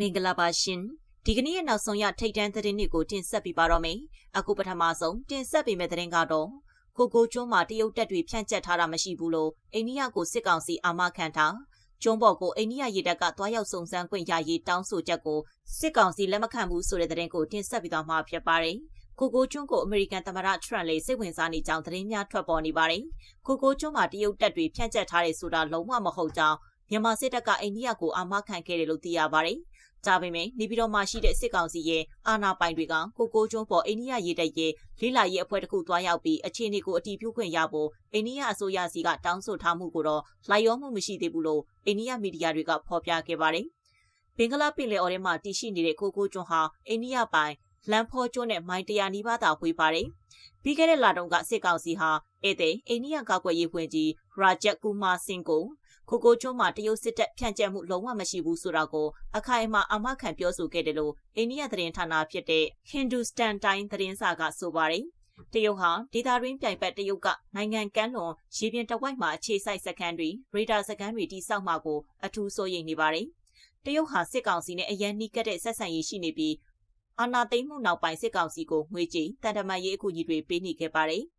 မင်္ဂလာပါရှင်ဒီကနေ့ရဲ့နောက်ဆုံးရထိတ်တန်းသတင်းတွေကိုတင်ဆက်ပေးပါတော့မယ်အခုပထမဆုံးတင်ဆက်ပေးမယ့်သတင်းကတော့ကိုကိုကျွန်းမှာတရုတ်တပ်တွေဖြန့်ကျက်ထားတာမရှိဘူးလို့အိန္ဒိယကိုစစ်ကောင်စီအာမခံထားကျွန်းပေါ်ကိုအိန္ဒိယရေတပ်ကတွားရောက်စုံစမ်းခွင့်ရရေးတောင်းဆိုချက်ကိုစစ်ကောင်စီလက်မခံဘူးဆိုတဲ့သတင်းကိုတင်ဆက်ပေးသွားမှာဖြစ်ပါတယ်ကိုကိုကျွန်းကိုအမေရိကန်သမ္မတထရန့်လေးစိတ်ဝင်စားနေကြောင်းသတင်းများထွက်ပေါ်နေပါတယ်။ကိုကိုကျွန်းမှာတရုတ်တပ်တွေဖြန့်ကျက်ထားတယ်ဆိုတာလုံးဝမဟုတ်ကြောင်းမြန်မာစစ်တပ်ကအိန္ဒိယကိုအာမခံခဲ့တယ်လို့သိရပါတယ်။ ဒါပေမဲ့နေပြည်တော်မှာရှိတဲ့စစ်ကောင်စီရဲ့အာဏာပိုင်တွေကကိုကိုကျွန်းပေါ်အိန္ဒိယရေးတပ်ရဲ့လေးလာရေးအဖွဲ့တစ်ခုသွားရောက်ပြီးအခြေအနေကိုအတည်ပြုခွင့်ရဖို့အိန္ဒိယအစိုးရစီကတောင်းဆိုထားမှုကိုတော့လိုက်ရောမှုမရှိသေးဘူးလို့အိန္ဒိယမီဒီယာတွေကဖော်ပြခဲ့ပါတယ်။ဘင်္ဂလားပင်လယ်အော်ထဲမှာတည်ရှိနေတဲ့ကိုကိုကျွန်းဟာအိန္ဒိယပိုင်လန်ဖောကျွန်းနဲ့မိုင်တရာနီးပါးသာဝေးပါတယ်။ပြီးခဲ့တဲ့လတုန်းကစစ်ကောင်စီဟာဧည့်သည်အိန္ဒိယကာကွယ်ရေးဝန်ကြီးရာဂျက်ကူမာစင်ကို ခိုကိုကျွန်းမှာတရုတ်စစ်တပ်ဖြန့်ကျက်မှုလုံးဝမရှိဘူးဆိုတာကိုအခိုင်အမာအမခံပြောဆိုခဲ့တယ်လို့အိန္ဒိယသတင်းဌာနဖြစ်တဲ့ Hindustan Times သတင်းစာကဆိုပါတယ်။တရုတ်ဟာဒေတာရင်းပြိုင်ပတ်တရုတ်ကနိုင်ငံကမ်းလွန်ရေပြင်တဝိုက်မှာအခြေစိုက်စခန်းတွေရေဒါစခန်းတွေတိစောက်မှာကိုအထူးစိုးရိမ်နေပါတယ်။တရုတ်ဟာစစ်ကောင်စီနဲ့အရန်နှီးကပ်တဲ့ဆက်ဆံရေးရှိနေပြီးအာဏာသိမ်းမှုနောက်ပိုင်းစစ်ကောင်စီကိုငွေကြေးတန်တမာရေးအကူအညီတွေပေးနေခဲ့ပါတယ်။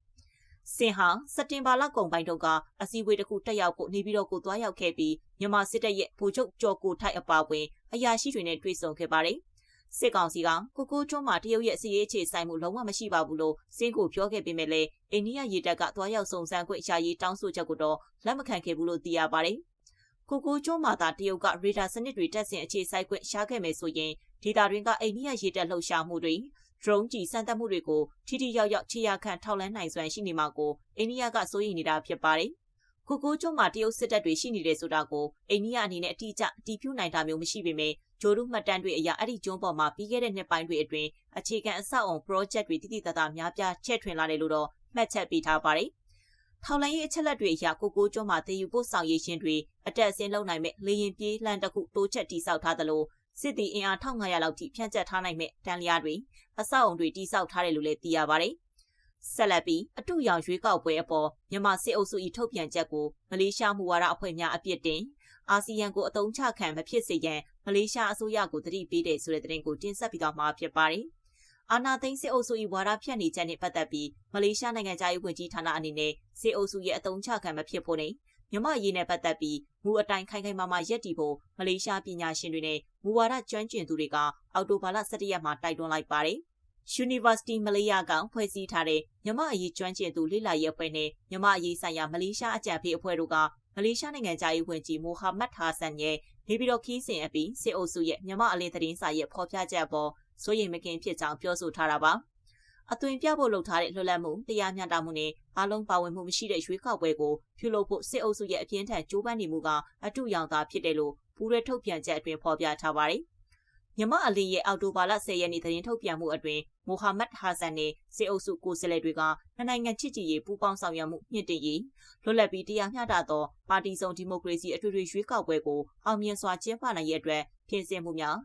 စင်ဟာစက်တင်ဘာလကုန်ပိုင်းတုန်းကအစည်းအဝေးတစ်ခုတက်ရောက်ဖို့နေပြည်တော်ကိုသွားရောက်ခဲ့ပြီးမြန်မာစစ်တပ်ရဲ့ဗိုလ်ချုပ်ကျော်ကိုထိုက်အပါအဝင်အရာရှိတွေနဲ့တွေ့ဆုံခဲ့ပါတယ်။စစ်ကောင်စီကကိုကိုကျွန်းမှာတရုတ်ရဲ့စီရေးအခြေဆိုင်မှုလုံးဝမရှိပါဘူးလို့စင်းကိုပြောခဲ့ပေမဲ့လည်းအိန္ဒိယရေတပ်ကသွားရောက်စုံစမ်းခွင့်အရာရေးတောင်းဆိုချက်ကိုတော့လက်မခံခဲ့ဘူးလို့သိရပါတယ်။ကိုကိုကျွန်းမှာသာတရုတ်ကရေဒါစနစ်တွေတက်ဆင်အခြေဆိုင်ခွင့်ရှားခဲ့မယ်ဆိုရင်ဒေတာတွင်ကအိန္ဒိယရေတပ်လှုပ်ရှားမှုတွေ drone ကြီးစမ်းသပ်မှုတွေကိုထိထိရောက်ရောက်ခြေရာခံထောက်လန်းနိုင်စွမ်းရှိနေမှာကိုအိန္ဒိယကစိုးရိမ်နေတာဖြစ်ပါတယ်။ကိုကိုကျွန်းမှာတရုတ်စစ်တပ်တွေရှိနေတယ်ဆိုတာကိုအိန္ဒိယအနေနဲ့အတိအကျအတည်ပြုနိုင်တာမျိုးမရှိပေမဲ့ဂျိုဒုမှတ်တမ်းတွေအရအဲ့ဒီကျွန်းပေါ်မှာပြီးခဲ့တဲ့နှစ်ပိုင်းတွေအတွင်းအခြေခံအဆောက်အုံ project တွေတည်တည်တသာများပြားချဲ့ထွင်လာတယ်လို့တော့မှတ်ချက်ပေးထားပါတယ်။ထောက်လန်းရေးအချက်လက်တွေအရကိုကိုကျွန်းမှာတည်ယူပို့ဆောင်ရေးရှင်တွေအတက်အဆင်းလုပ်နိုင်မဲ့လေရင်ပြေးလှမ်းတစ်ခုတိုးချက်တိစောက်ထားသလို စစ်တီအင်အား1500လောက်ထိဖြန့်ကျက်ထားနိုင်မဲ့တန်လျာတွေအဆောက်အုံတွေတိစောက်ထားတယ်လို့လည်းသိရပါတယ်။ဆက်လက်ပြီးအတူရောင်ရွေးကောက်ပွဲအပေါ်မြန်မာစစ်အုပ်စု၏ထုတ်ပြန်ချက်ကိုမလေးရှားမူဝါဒအဖွဲ့များအပြစ်တင်အာဆီယံကိုအတုံးချခံမဖြစ်စေရန်မလေးရှားအစိုးရကိုတတိပေးတယ်ဆိုတဲ့သတင်းကိုတင်ဆက်ပြီးတော့မှာဖြစ်ပါတယ်။အာနာသိန်းစစ်အုပ်စု၏ဝါဒဖြန့်နေချက်နဲ့ပတ်သက်ပြီးမလေးရှားနိုင်ငံသားရေးဝန်ကြီးဌာနအနေနဲ့စစ်အုပ်စုရဲ့အတုံးချခံမဖြစ်ဖို့နဲ့ မြမရေးနဲ့ပတ်သက်ပြီးမူအတိုင်းခိုင်ခိုင်မာမာရက်တည်ဖို့မလေးရှားပညာရှင်တွေနဲ့မူဝါဒကျွမ်းကျင်သူတွေကအော်တိုဘာလ17ရက်မှာတိုက်တွန်းလိုက်ပါတယ်။ University မလေးယားကဖွဲ့စည်းထားတဲ့မြမအရေးကျွမ်းကျင်သူလိလာရေးအဖွဲ့နဲ့မြမအရေးဆိုင်ရာမလေးရှားအကြံပေးအဖွဲ့တို့ကမလေးရှားနိုင်ငံသားရေးဝန်ကြီးမိုဟာမက်ဟာဆန်ရဲ့နေပြည်တော်ခီးစဉ်အပြီးစစ်အုပ်စုရဲ့မြမအလင်းသတင်းစာရဲ့ဖော်ပြချက်ပေါ်စိုးရိမ်မကင်းဖြစ်ကြောင်းပြောဆိုထားတာပါ။ အသွင်ပြဖို့လုပ်ထားတဲ့လွတ်လပ်မှုတရားမျှတမှုနဲ့အားလုံးပါဝင်မှုမရှိတဲ့ရွေးကောက်ပွဲကိုပြုလုပ်ဖို့စစ်အုပ်စုရဲ့အပြင်းထန်ကြိုးပမ်းနေမှုကအတူရောင်သာဖြစ်တယ်လို့ပူးရဲထုတ်ပြန်ချက်အတွင်းဖော်ပြထားပါတယ်။မြမအလီရဲ့အော်တိုဘာလ10ရက်နေ့သတင်းထုတ်ပြန်မှုအတွင်းမိုဟာမက်ဟာဆန်နဲ့စစ်အုပ်စုကိုယ်စားလှယ်တွေကနိုင်ငံချစ်ကြည်ရေးပူးပေါင်းဆောင်ရွက်မှုမြင့်တင်ရေးလွတ်လပ်ပြီးတရားမျှတသောပါတီစုံဒီမိုကရေစီအထွေထွေရွေးကောက်ပွဲကိုအောင်မြင်စွာကျင်းပနိုင်ရတဲ့အတွက်ပြင်ဆင်မှုများ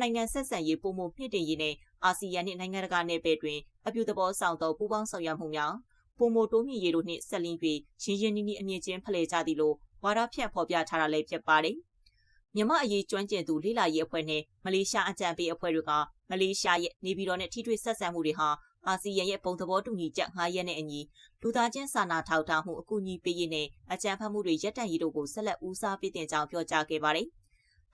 နိုင်ငံဆက်ဆံရေးပုံမှုမြင့်တင်ရေးနဲ့ အာဆီယံနှင့်နိုင်ငံတကာနယ်ပယ်တွင်အပြုသဘောဆောင်သောပူးပေါင်းဆောင်ရွက်မှုများပုံမတိုးမြင့်ရေးတို့နှင့်ဆက်လင်း၍ရင်းရင်းနှီးနှီးအမြင့်ချင်းဖလှယ်ကြသည်လို့ဝါဒဖြန့်ဖော်ပြထားတာလည်းဖြစ်ပါတယ်။မြမအရေးကျွမ်းကျင်သူလေးလာရေးအဖွဲ့နဲ့မလေးရှားအကြံပေးအဖွဲ့တို့ကမလေးရှားရဲ့နေပြည်တော်နဲ့ထိတွေ့ဆက်ဆံမှုတွေဟာအာဆီယံရဲ့ပုံသဘောတူညီချက်၅ရက်နဲ့အညီလူသားချင်းစာနာထောက်ထားမှုအကူအညီပေးရေးနဲ့အကြံဖတ်မှုတွေရပ်တန့်ရေးတို့ကိုဆက်လက်ဦးစားပေးတင်ကြောင်းပြောကြားခဲ့ပါတယ်။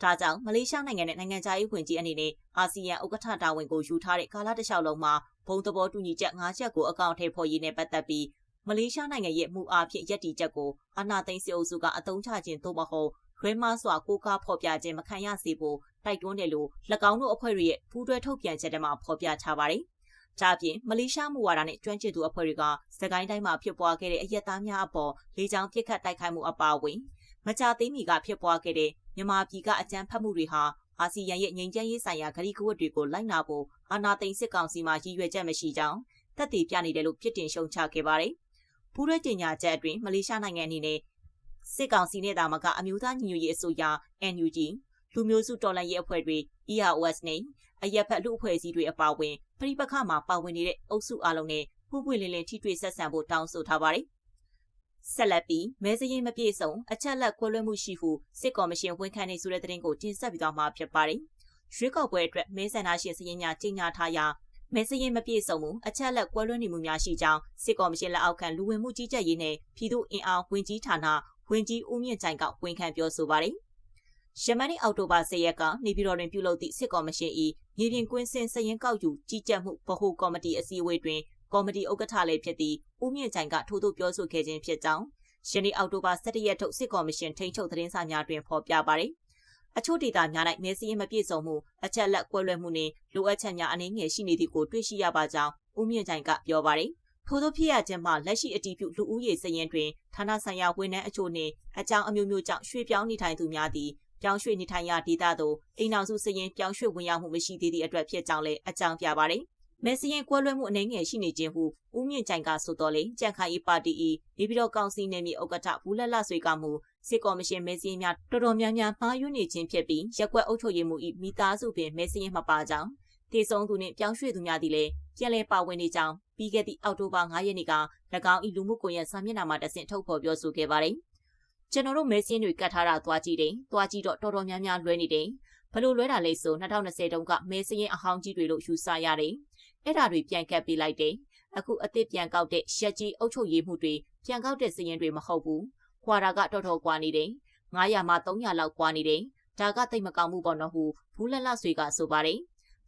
ဒါကြောင့်မလေးရှားနိုင်ငံနဲ့နိုင်ငံခြားရေးဝန်ကြီးအနေနဲ့အာဆီယံဥက္ကဋ္ဌတာဝန်ကိုယူထားတဲ့ကာလတစ်လျှောက်လုံးမှာဘုံသဘောတူညီချက်၅ချက်ကိုအကောင့်ထဲပေါ်ရေးနဲ့ပတ်သက်ပြီးမလေးရှားနိုင်ငံရဲ့မူအားဖြင့်ယက်တီချက်ကိုအာဏာသိမ်းစစ်အုပ်စုကအတုံးချခြင်းသို့မဟုတ်ရွဲမစွာကိုကားဖော်ပြခြင်းမခံရစေဖို့တိုက်တွန်းတယ်လို့၎င်းတို့အဖွဲ့တွေရဲ့ပူးတွဲထုတ်ပြန်ချက်ထဲမှာဖော်ပြထားပါတယ်။ဒါပြင်မလေးရှားမူဝါဒနဲ့ကျွမ်းကျင်သူအဖွဲ့တွေကစကိုင်းတိုင်းမှာဖြစ်ပွားခဲ့တဲ့အရက်သားများအပေါ်လေကြောင်းပစ်ခတ်တိုက်ခိုက်မှုအပါအဝင် မကြသေးမီကဖြစ်ပွားခဲ့တဲ့မြန်မာပြည်ကအကြမ်းဖက်မှုတွေဟာအာဆီယံရဲ့ငြိမ်းချမ်းရေးဆိုင်ရာဂရီကဝတ်တွေကိုလိုက်နာဖို့အာဏာသိမ်းစစ်ကောင်စီမှရည်ရွယ်ချက်မရှိကြောင်းသက်သေပြနေတယ်လို့ပြစ်တင်ရှုံချခဲ့ပါတယ်။ပူးရဲတင်ညာချက်အတွင်းမလေးရှားနိုင်ငံအနေနဲ့စစ်ကောင်စီနဲ့တာမကအမျိုးသားညီညွတ်ရေးအစိုးရ NUG လူမျိုးစုတော်လှန်ရေးအဖွဲ့တွေ EROS နဲ့အရက်ဖက်လူအဖွဲ့အစည်းတွေအပါအဝင်ပြည်ပခါမှာပါဝင်နေတဲ့အုပ်စုအလုံးနဲ့ပူးပွင့်လင်းလင်းထိတွေ့ဆက်ဆံဖို့တောင်းဆိုထားပါတယ် ဆက်လက်ပြီးမဲစရင်မပြေဆုံးအချက်လက်ခွဲလွှဲမှုရှိဟုစစ်ကော်မရှင်ဝန်ခံနေဆိုတဲ့သတင်းကိုတင်ဆက်ပြီးသွားမှာဖြစ်ပါတယ်ရွေးကောက်ပွဲအတွက်မဲဆန္ဒရှင်စည်များကြီးညာထားရာမဲစရင်မပြည့်စုံမှုအချက်လက်ကွဲလွဲနေမှုများရှိကြောင်းစစ်ကော်မရှင်လက်အောက်ခံလူဝင်မှုကြီးကြပ်ရေးနဲ့ပြည်သူ့အင်အားဝင်ကြီးဌာနဝင်ကြီးဦးမြင့်ကြိုင်ကဝန်ခံပြောဆိုပါတယ်။ယမန်နေ့အောက်တိုဘာ10ရက်ကနေပြည်တော်တွင်ပြုလုပ်သည့်စစ်ကော်မရှင်၏မြေပြင်ကွင်းစင်စရင်ကောက်ယူကြီးကြပ်မှုဗဟိုကော်မတီအစည်းအဝေးတွင် ကော်မတီဥက္ကဋ္ဌလည်းဖြစ်သည့်ဦးမြင့်ကြိုင်ကထိုးထိုးပြောဆိုခဲ့ခြင်းဖြစ်ကြောင်းယနေ့အောက်တိုဘာ17ရက်ထုတ်စစ်ကော်မရှင်ထိန်းချုပ်သတင်းစာများတွင်ဖော်ပြပါတယ်။အချို့ဒေသများ၌မဲစည်းမပြည့်စုံမှုအချက်လက်ကွဲလွဲမှုနှင့်လိုအပ်ချက်များအနေငယ်ရှိနေသည်ကိုတွေ့ရှိရပါကြောင်းဦးမြင့်ကြိုင်ကပြောပါတယ်။ထို့သောဖြစ်ရခြင်းမှာလက်ရှိအတည်ပြုလူဦးရေစည်ရင်တွင်ဌာနဆိုင်ရာဝန်ထမ်းအချို့နှင့်အကြောင်းအမျိုးမျိုးကြောင့်ရွှေ့ပြောင်းနေထိုင်သူများသည်ပြောင်းရွှေ့နေထိုင်ရာဒေသသို့အိမ်အောင်စုစည်ရင်ပြောင်းရွှေ့ဝင်ရောက်မှုမရှိသေးသည့်အတွက်ဖြစ်ကြောင်းလည်းအကြောင်းပြပါတယ်။ မဲစရင်ကွဲလွဲမှုအနေငယ်ရှိနေခြင်းဟုဦးမြင့်ကြိုင်ကဆိုတော်လေကြံခိုင်ဤပါတီ၏နေပြည်တော်ကောင်စီနယ်မြေဥက္ကဋ္ဌဘူးလက်လဆွေကမှုစစ်ကော်မရှင်မဲစရင်များတော်တော်များများမှားယွင်းနေခြင်းဖြစ်ပြီးရက်ကွက်အုပ်ချုပ်ရေးမှု၏မိသားစုပင်မဲစရင်မပါကြောင်းတေဆုံးသူနှင့်ပြောင်းရွှေ့သူများသည်လည်းပြန်လည်ပါဝင်နေကြောင်းပြီးခဲ့သည့်အောက်တိုဘာ9ရက်နေ့က၎င်း၏လူမှုကွန်ရက်စာမျက်နှာမှာတဆင့်ထုတ်ဖော်ပြောဆိုခဲ့ပါတယ်။ကျွန်တော်တို့မဲစင်းတွေကတ်ထားတာသွားကြည့်တယ်။သွားကြည့်တော့တော်တော်များများလွဲနေတယ်။ဘလို့လွဲတာလဲဆို2020တုန်းကမဲစရင်အဟောင်းကြီးတွေလို့ယူဆရတယ်။ အဲ့ဒါတွေပြန်ကပ်ပေးလိုက်တယ်အခုအသစ်ပြန်ကောက်တဲ့ရက်ကြီးအုပ်ချုပ်ရေးမှုတွေပြန်ကောက်တဲ့စည်ရင်တွေမဟုတ်ဘူးခွာတာကတော်တော်ကွာနေတယ်900မှ300လောက်ကွာနေတယ်ဒါကတိတ်မကောင်းမှုပေါ့နော်ဟုဘူးလက်လဆွေကဆိုပါတယ်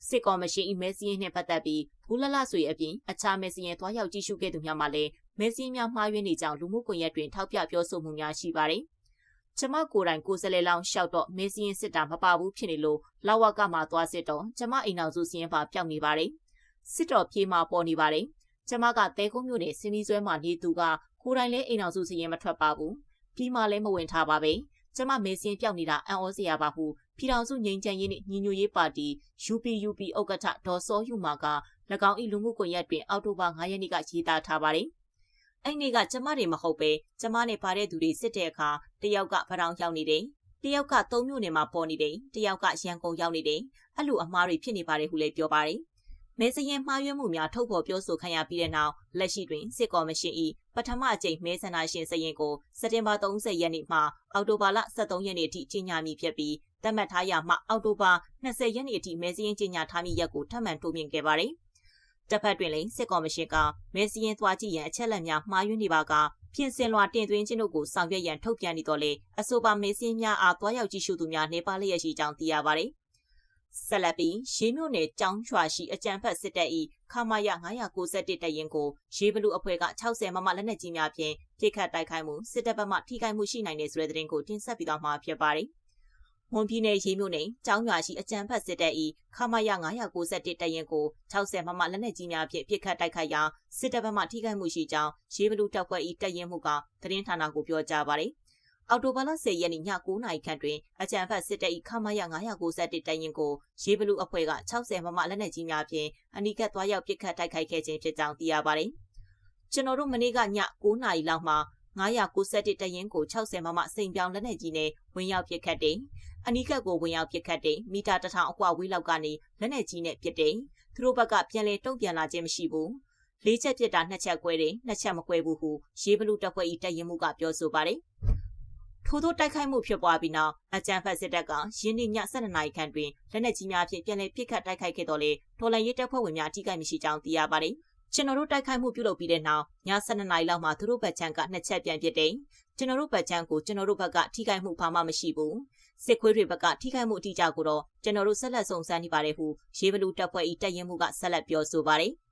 စစ်ကော်မရှင်ဤမဲစင်းနဲ့ပတ်သက်ပြီးဘူးလလဆွေအပြင်အခြားမဲစင်းသွားရောက်ကြည့်ရှုခဲ့သူများမှလည်းမဲစင်းများမှားယွင်းနေကြောင်းလူမှုကွန်ရက်တွင်ထောက်ပြပြောဆိုမှုများရှိပါတယ်။ကျမကိုယ်တိုင်ကိုယ်စလဲလောင်းလျှောက်တော့မဲစင်းစစ်တာမပါဘူးဖြစ်နေလို့လောက်ဝကမှသွားစစ်တော့ကျမအိမ်အောင်စုစင်းပါပျောက်နေပါတယ်။ စစ်တော်ပြေးမှာပေါ်နေပါတယ်။ကျမကတဲကုန်းမြို့နယ်စင်မီဆွဲမှာနေသူကကိုယ်တိုင်လဲအိမ်အောင်စုစရင်မထွက်ပါဘူး။ပြီးမှလည်းမဝင်ထားပါပဲ။ကျမမေစင်းပြောက်နေတာအံ့ဩစရာပါဟုပြည်ထောင်စုငြိမ်းချမ်းရေးနှင့်ညီညွတ်ရေးပါတီ UPUP ဥက္ကဋ္ဌဒေါ်စောယူမာက၎င်း၏လူမှုကွန်ရက်တွင်အောက်တိုဘာ9ရက်နေ့ကရေးသားထားပါတယ်။အဲ့နေ့ကကျမတွေမဟုတ်ပဲကျမနဲ့ပါတဲ့သူတွေစစ်တဲ့အခါတယောက်ကဖထောင်ရောက်နေတယ်။တယောက်ကသုံးမြို့နယ်မှာပေါ်နေတယ်။တယောက်ကရန်ကုန်ရောက်နေတယ်။အဲ့လိုအမှားတွေဖြစ်နေပါတယ်ဟုလည်းပြောပါတယ်။ မဲစရင်မှားယွင်းမှုများထုတ်ဖော်ပြောဆိုခံရပြီးတဲ့နောက်လက်ရှိတွင်စစ်ကော်မရှင်၏ပထမအကြိမ်မဲဆန္ဒရှင်စရင်ကိုစက်တင်ဘာ30ရက်နေ့မှအောက်တိုဘာလ23ရက်နေ့အထိကြီးညာမည်ဖြစ်ပြီးသတ်မှတ်ထားရမှအောက်တိုဘာ20ရက်နေ့အထိမဲစရင်ကြီးညာထားမည့်ရက်ကိုထပ်မံတိုးမြင့်ခဲ့ပါတယ်။တပ်ဖက်တွင်လည်းစစ်ကော်မရှင်ကမဲစရင်သွားကြည့်ရန်အချက်အလက်များမှားယွင်းနေပါကပြင်ဆင်လွှာတင်သွင်းခြင်းတို့ကိုဆောင်ရွက်ရန်ထုတ်ပြန်နေတော့လေအဆိုပါမဲစင်းများအားတွားရောက်ကြည့်ရှုသူများနေပါလျက်ရှိကြောင်းသိရပါတယ်။ ဆက်လက်ပြီးရေးမြို့နယ်ကျောင်းရွာရှိအကြံဖက်စစ်တပ်၏ခမာယ991တရင်ကိုရေးဘလူအဖွဲ့က60မမလက်နက်ကြီးများဖြင့်ပြစ်ခတ်တိုက်ခိုက်မှုစစ်တပ်ဘက်မှထိခိုက်မှုရှိနိုင်တဲ့ဆိုတဲ့သတင်းကိုတင်ဆက်ပြီးတော့မှာဖြစ်ပါတယ်။မွန်ပြည်နယ်ရေးမြို့နယ်ကျောင်းရွာရှိအကြံဖက်စစ်တပ်၏ခမာယ991တရင်ကို60မမလက်နက်ကြီးများဖြင့်ပြစ်ခတ်တိုက်ခိုက်ရာစစ်တပ်ဘက်မှထိခိုက်မှုရှိကြောင်းရေးဘလူတပ်ဖွဲ့၏တရင်မှုကသတင်းဌာနကိုပြောကြားပါတယ်။ အော်တိုဘာလ10ရက်နေ့ည9နာရီခန့်တွင်အကြံဖတ်စစ်တပ်၏ခမာရ991တရင်ကိုရေဘလူအဖွဲ့က60မမလက်နက်ကြီးများဖြင့်အနီးကပ်သွားရောက်ပစ်ခတ်တိုက်ခိုက်ခဲ့ခြင်းဖြစ်ကြောင်းသိရပါတယ်။ကျွန်တော်တို့မနေ့ကည9နာရီလောက်မှာ991တရင်ကို60မမစိန်ပြောင်းလက်နက်ကြီးနဲ့ဝင်ရောက်ပစ်ခတ်တယ်။အနီးကပ်ကိုဝင်ရောက်ပစ်ခတ်တယ်။မီတာတစ်ထောင်အကွာဝေးလောက်ကနေလက်နက်ကြီးနဲ့ပစ်တယ်။သူတို့ဘက်ကပြန်လည်တုံ့ပြန်လာခြင်းမရှိဘူး။လေးချက်ပြစ်တာနှစ်ချက်ကွဲတယ်နှစ်ချက်မကွဲဘူးဟုရေဘလူတပ်ဖွဲ့၏တပ်ရင်းမှုကပြောဆိုပါတယ်။ ထို့သောတိုက်ခိုက်မှုဖြစ်ပွားပြီးနောက်အကြံဖက်စစ်တပ်ကရင်းနှီးည12နာရီခန့်တွင်လက်နက်ကြီးများဖြင့်ပြန်လည်ပစ်ခတ်တိုက်ခိုက်ခဲ့တော်လေတော်လန်ရေးတပ်ဖွဲ့ဝင်များထိခိုက်မရှိကြောင်းသိရပါတယ်။ကျွန်တော်တို့တိုက်ခိုက်မှုပြုလုပ်ပြီးတဲ့နောက်ည12နာရီလောက်မှာသူတို့ဘက်ချမ်းကနှစ်ချက်ပြန်ပစ်တယ်။ကျွန်တော်တို့ဘက်ချမ်းကိုကျွန်တော်တို့ဘက်ကထိခိုက်မှုဘာမှမရှိဘူး။စစ်ခွေးတွေဘက်ကထိခိုက်မှုအတိအကျကိုတော့ကျွန်တော်တို့ဆက်လက်စုံစမ်းနေပါတယ်ဟုရေဘလူတပ်ဖွဲ့၏တပ်ရင်းမှုကဆက်လက်ပြောဆိုပါတယ်။